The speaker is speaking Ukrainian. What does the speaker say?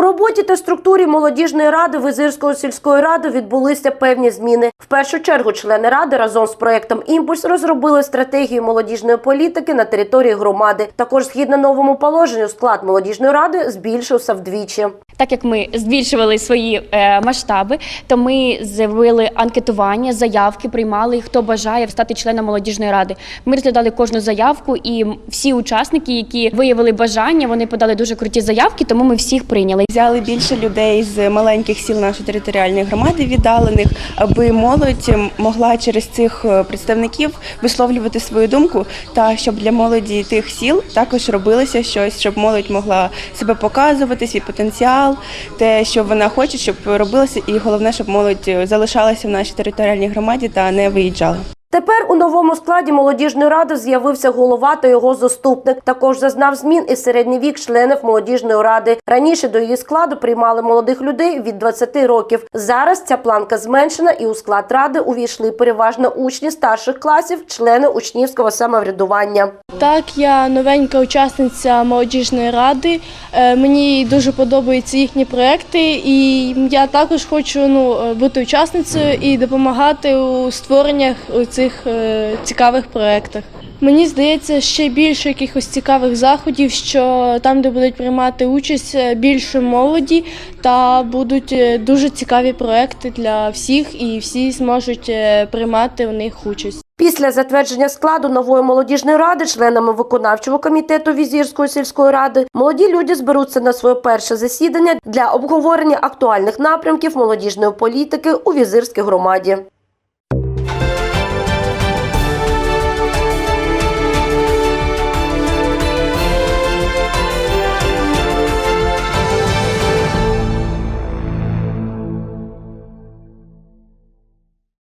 роботі та структурі молодіжної ради Визирської сільської ради відбулися певні зміни. В першу чергу члени ради разом з проектом Імпульс розробили стратегію молодіжної політики на території громади. Також згідно новому положенню склад молодіжної ради збільшився вдвічі. Так як ми збільшували свої е, масштаби, то ми зробили анкетування, заявки, приймали хто бажає стати членом молодіжної ради. Ми розглядали кожну заявку, і всі учасники, які виявили бажання, вони подали дуже круті заявки, тому ми всіх прийняли. Взяли більше людей з маленьких сіл нашої територіальної громади віддалених, аби молодь могла через цих е, представників висловлювати свою думку, та щоб для молоді тих сіл також робилося щось, щоб молодь могла себе показувати, свій потенціал, те, що вона хоче, щоб робилося, і головне, щоб молодь залишалася в нашій територіальній громаді та не виїжджала. Тепер у новому складі молодіжної ради з'явився голова та його заступник. Також зазнав змін і середній вік членів молодіжної ради. Раніше до її складу приймали молодих людей від 20 років. Зараз ця планка зменшена, і у склад ради увійшли переважно учні старших класів, члени учнівського самоврядування. Так, я новенька учасниця молодіжної ради. Е, Мені дуже подобаються їхні проекти, і я також хочу ну, бути учасницею і допомагати у створеннях цих е, цікавих проєктах. Мені здається, ще більше якихось цікавих заходів, що там, де будуть приймати участь е, більше молоді, та будуть дуже цікаві проекти для всіх, і всі зможуть приймати в них участь. Після затвердження складу нової молодіжної ради, членами виконавчого комітету Візірської сільської ради, молоді люди зберуться на своє перше засідання для обговорення актуальних напрямків молодіжної політики у Візирській громаді.